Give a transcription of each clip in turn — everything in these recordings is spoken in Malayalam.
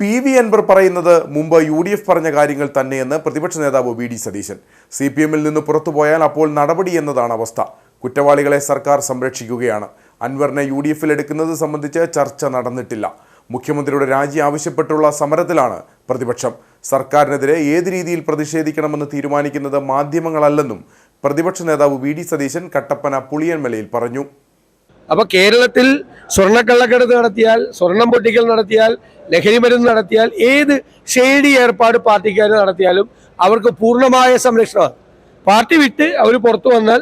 പി വി അൻവർ പറയുന്നത് മുമ്പ് യു ഡി എഫ് പറഞ്ഞ കാര്യങ്ങൾ തന്നെയെന്ന് പ്രതിപക്ഷ നേതാവ് V D Satheesan. C P എമ്മിൽ നിന്ന് പുറത്തുപോയാൽ അപ്പോൾ നടപടി എന്നതാണ് അവസ്ഥ. കുറ്റവാളികളെ സർക്കാർ സംരക്ഷിക്കുകയാണ്. അൻവറിനെ യു ഡി എഫിൽ എടുക്കുന്നത് സംബന്ധിച്ച് ചർച്ച നടന്നിട്ടില്ല. മുഖ്യമന്ത്രിയുടെ രാജി ആവശ്യപ്പെട്ടുള്ള സമരത്തിലാണ് പ്രതിപക്ഷം. സർക്കാരിനെതിരെ ഏത് രീതിയിൽ പ്രതിഷേധിക്കണമെന്ന് തീരുമാനിക്കുന്നത് മാധ്യമങ്ങളല്ലെന്നും പ്രതിപക്ഷ നേതാവ് വി ഡി സതീശൻ കട്ടപ്പന പുളിയൻമലയിൽ പറഞ്ഞു. അപ്പൊ കേരളത്തിൽ സ്വർണക്കള്ളക്കടത്ത് നടത്തിയാൽ സ്വർണം പൊട്ടിക്കൽ നടത്തിയാൽ ലഹരി മരുന്ന് നടത്തിയാൽ ഏത് ഷെയ്ഡി ഏർപ്പാട് പാർട്ടിക്കാർ നടത്തിയാലും അവർക്ക് പൂർണമായ സംരക്ഷണമാണ് പാർട്ടി വിട്ട് അവർ പുറത്തു വന്നാൽ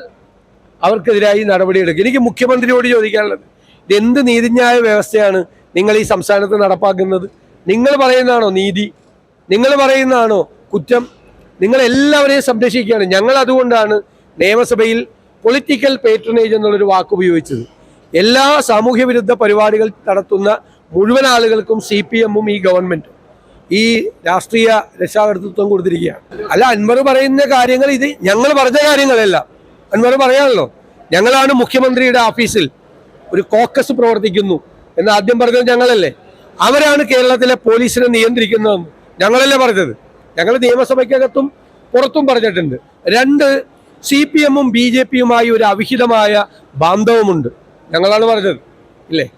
അവർക്കെതിരായി നടപടിയെടുക്കും. എനിക്ക് മുഖ്യമന്ത്രിയോട് ചോദിക്കാനുള്ളത് ഇതെന്ത് നീതിന്യായ വ്യവസ്ഥയാണ് നിങ്ങൾ ഈ സംസ്ഥാനത്ത് നടപ്പാക്കുന്നത്? നിങ്ങൾ പറയുന്നതാണോ നീതി? നിങ്ങൾ പറയുന്നതാണോ കുറ്റം? നിങ്ങൾ എല്ലാവരെയും സംരക്ഷിക്കുകയാണ്. ഞങ്ങൾ അതുകൊണ്ടാണ് നിയമസഭയിൽ പൊളിറ്റിക്കൽ പേട്രണേജ് എന്നുള്ളൊരു വാക്ക് ഉപയോഗിച്ചത്. എല്ലാ സാമൂഹ്യ വിരുദ്ധ പരിപാടികൾ നടത്തുന്ന മുഴുവൻ ആളുകൾക്കും സി പി എമ്മും ഈ ഗവൺമെന്റും ഈ രാഷ്ട്രീയ രക്ഷാകർതൃത്വം കൊടുത്തിരിക്കുകയാണ്. അല്ല അൻവർ പറയുന്ന കാര്യങ്ങൾ ഇത് ഞങ്ങൾ പറഞ്ഞ കാര്യങ്ങളല്ല. അൻവർ പറയാണല്ലോ ഞങ്ങളാണ് മുഖ്യമന്ത്രിയുടെ ഓഫീസിൽ ഒരു കോക്കസ് പ്രവർത്തിക്കുന്നു എന്ന് ആദ്യം പറഞ്ഞത് ഞങ്ങളല്ലേ. അവരാണ് കേരളത്തിലെ പോലീസിനെ നിയന്ത്രിക്കുന്നതെന്ന് ഞങ്ങളല്ലേ പറഞ്ഞത്. ഞങ്ങൾ നിയമസഭയ്ക്കകത്തും പുറത്തും പറഞ്ഞിട്ടുണ്ട്. രണ്ട് സി പി എമ്മും ബി ജെ പിയുമായി ഒരു അവിഹിതമായ ബാന്ധവമുണ്ട്. ഞങ്ങളാണ് പറഞ്ഞത്. ഇല്ലേ?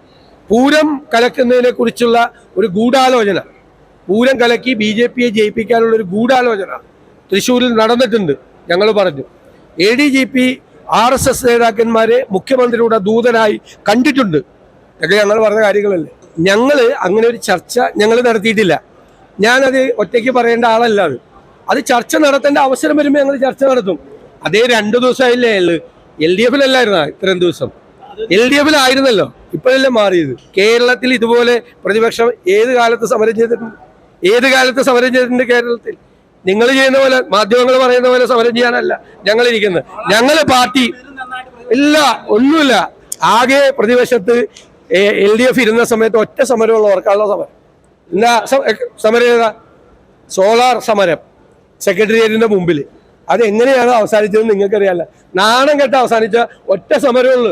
പൂരം കലക്കുന്നതിനെ കുറിച്ചുള്ള ഒരു ഗൂഢാലോചന. പൂരം കലക്കി ബി ജെ പിയെ ജയിപ്പിക്കാനുള്ള ഒരു ഗൂഢാലോചന തൃശ്ശൂരിൽ നടന്നിട്ടുണ്ട് ഞങ്ങൾ പറഞ്ഞു. A D G P R S S നേതാക്കന്മാരെ മുഖ്യമന്ത്രിയുടെ ദൂതനായി കണ്ടിട്ടുണ്ട്. ഇതൊക്കെ ഞങ്ങൾ പറഞ്ഞ കാര്യങ്ങളല്ലേ? ഞങ്ങൾ അങ്ങനെ ഒരു ചർച്ച ഞങ്ങൾ നടത്തിയിട്ടില്ല. ഞാനത് ഒറ്റയ്ക്ക് പറയേണ്ട ആളല്ല അത്. അത് ചർച്ച നടത്തേണ്ട അവസരം വരുമ്പോൾ ഞങ്ങൾ ചർച്ച നടത്തും. അതേ രണ്ടു ദിവസമായില്ലേ ഉള്ളു. എൽ ഡി എഫിലല്ലായിരുന്ന ഇത്രയും ദിവസം? എൽ ഡി എഫിലായിരുന്നല്ലോ. ഇപ്പോഴല്ലേ മാറിയത്. കേരളത്തിൽ ഇതുപോലെ പ്രതിപക്ഷം ഏത് കാലത്ത് സമരം ചെയ്തിട്ടുണ്ട്? ഏത് കാലത്ത് സമരം ചെയ്തിട്ടുണ്ട് കേരളത്തിൽ? നിങ്ങൾ ചെയ്യുന്ന പോലെ മാധ്യമങ്ങൾ പറയുന്ന പോലെ സമരം ചെയ്യാനല്ല ഞങ്ങൾ ഇരിക്കുന്നത് ഞങ്ങൾ പാർട്ടി ഇല്ല ഒന്നുമില്ല. ആകെ പ്രതിപക്ഷത്ത് എൽ ഡി എഫ് ഇരുന്ന സമയത്ത് ഒറ്റ സമരമുള്ള ഓർക്കാനുള്ള സമരം. എന്താ സമരം ഏതാ? സോളാർ സമരം. സെക്രട്ടേറിയറ്റിന്റെ മുമ്പിൽ അത് എങ്ങനെയാണ് അവസാനിച്ചതെന്ന് നിങ്ങൾക്കറിയാല്ല നാണം കെട്ട് അവസാനിച്ച ഒറ്റ സമരമുള്ളൂ